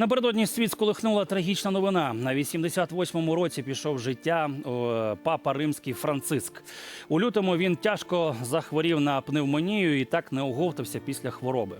Напередодні світ сколихнула трагічна новина. На 88-му році пішов життя папа римський Франциск. У лютому він тяжко захворів на пневмонію і так не оговтався після хвороби.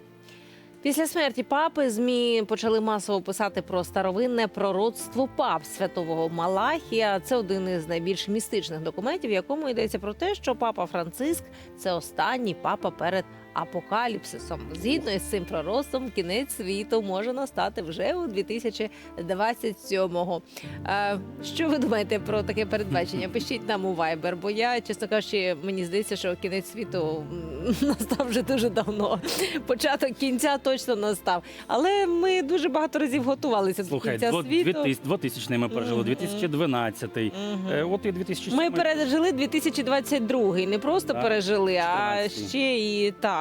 Після смерті папи змі почали масово писати про старовинне пророцтво пап святого Малахія. Це один із найбільш містичних документів, в якому йдеться про те, що папа Франциск це останній папа перед апокаліпсисом. Згідно із цим пророцтвом, кінець світу може настати вже у 2027-го. Е, що ви думаєте про таке передбачення? Пишіть нам у Viber, бо я, чесно кажучи, мені здається, що кінець світу настав вже дуже давно. Початок кінця точно настав. Але ми дуже багато разів готувалися Слухай, до кінця світу. 2000 ми пережили, Мгм. 2012 Мгм. Е, От і 2007 Ми пережили 2022, не просто Так, пережили, а ще і та,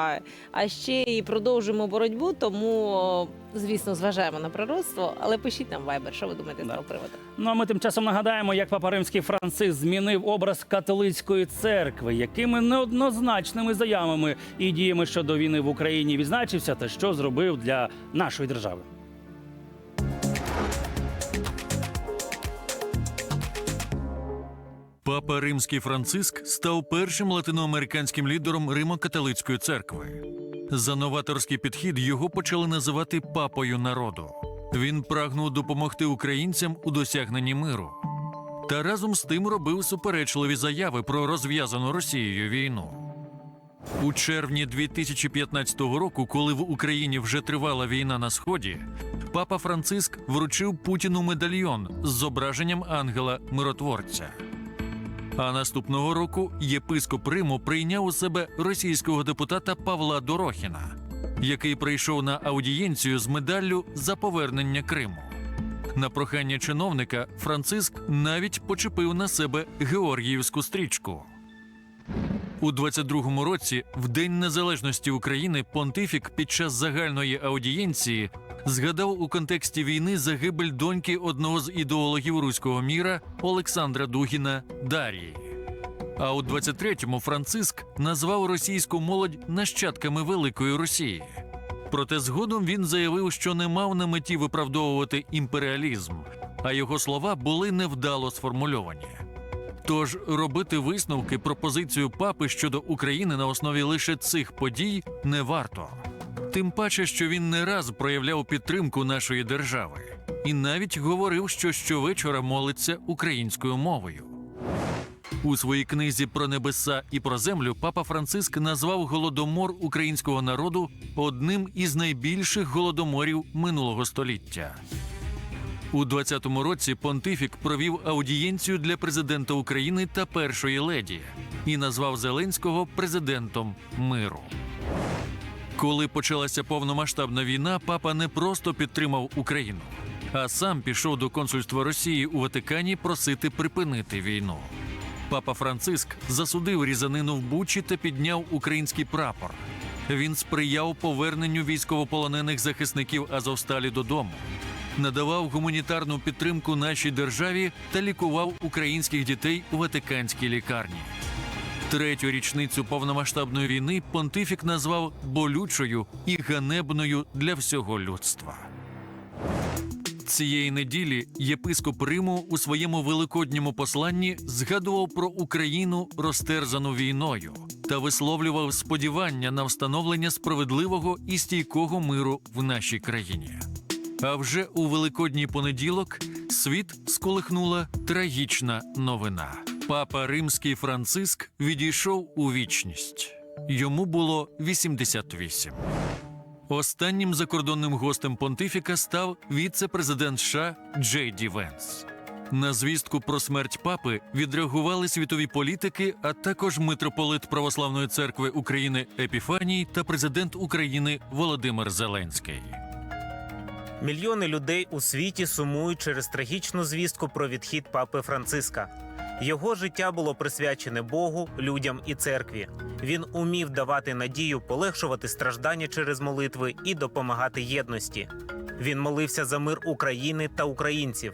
а ще і продовжуємо боротьбу. Тому, звісно, зважаємо на пророцтво. Але пишіть нам вайбер, що ви думаєте з цього приводу? Ну а ми тим часом нагадаємо, як папа римський Франциск змінив образ католицької церкви, якими неоднозначними заявами і діями щодо війни в Україні відзначився, та що зробив для нашої держави. Папа Римський Франциск став першим латиноамериканським лідером Римо-католицької церкви. За новаторський підхід його почали називати папою народу. Він прагнув допомогти українцям у досягненні миру. Та разом з тим робив суперечливі заяви про розв'язану Росією війну. У червні 2015 року, коли в Україні вже тривала війна на сході, папа Франциск вручив Путіну медальйон з зображенням ангела миротворця. А наступного року єпископ Риму прийняв у себе російського депутата Павла Дорохіна, який прийшов на аудієнцію з медаллю за повернення Криму. На прохання чиновника Франциск навіть почепив на себе Георгіївську стрічку. У 22-му році, в День Незалежності України, понтифік під час загальної аудієнції згадав у контексті війни загибель доньки одного з ідеологів руського міра Олександра Дугіна Дарії. А у 23-му Франциск назвав російську молодь нащадками Великої Росії. Проте згодом він заявив, що не мав на меті виправдовувати імперіалізм, а його слова були невдало сформульовані. Тож робити висновки про позицію папи щодо України на основі лише цих подій не варто. Тим паче, що він не раз проявляв підтримку нашої держави і навіть говорив, що щовечора молиться українською мовою. У своїй книзі про небеса і про землю папа Франциск назвав голодомор українського народу одним із найбільших голодоморів минулого століття. У 20-му році понтифік провів аудієнцію для президента України та першої леді і назвав Зеленського президентом миру. Коли почалася повномасштабна війна, папа не просто підтримав Україну, а сам пішов до консульства Росії у Ватикані просити припинити війну. Папа Франциск засудив різанину в Бучі та підняв український прапор. Він сприяв поверненню військовополонених захисників Азовсталі додому, надавав гуманітарну підтримку нашій державі та лікував українських дітей у ватиканській лікарні. Третю річницю повномасштабної війни понтифік назвав болючою і ганебною для всього людства. Цієї неділі єпископ Риму у своєму великодньому посланні згадував про Україну, розтерзану війною, та висловлював сподівання на встановлення справедливого і стійкого миру в нашій країні. А вже у великодній понеділок світ сколихнула трагічна новина. Папа Римський Франциск відійшов у вічність. Йому було 88. Останнім закордонним гостем понтифіка став віце-президент США Джей Ді Венс. На звістку про смерть папи відреагували світові політики, а також митрополит Православної церкви України Епіфаній та президент України Володимир Зеленський. Мільйони людей у світі сумують через трагічну звістку про відхід папи Франциска. Його життя було присвячене Богу, людям і церкві. Він умів давати надію, полегшувати страждання через молитви і допомагати єдності. Він молився за мир України та українців.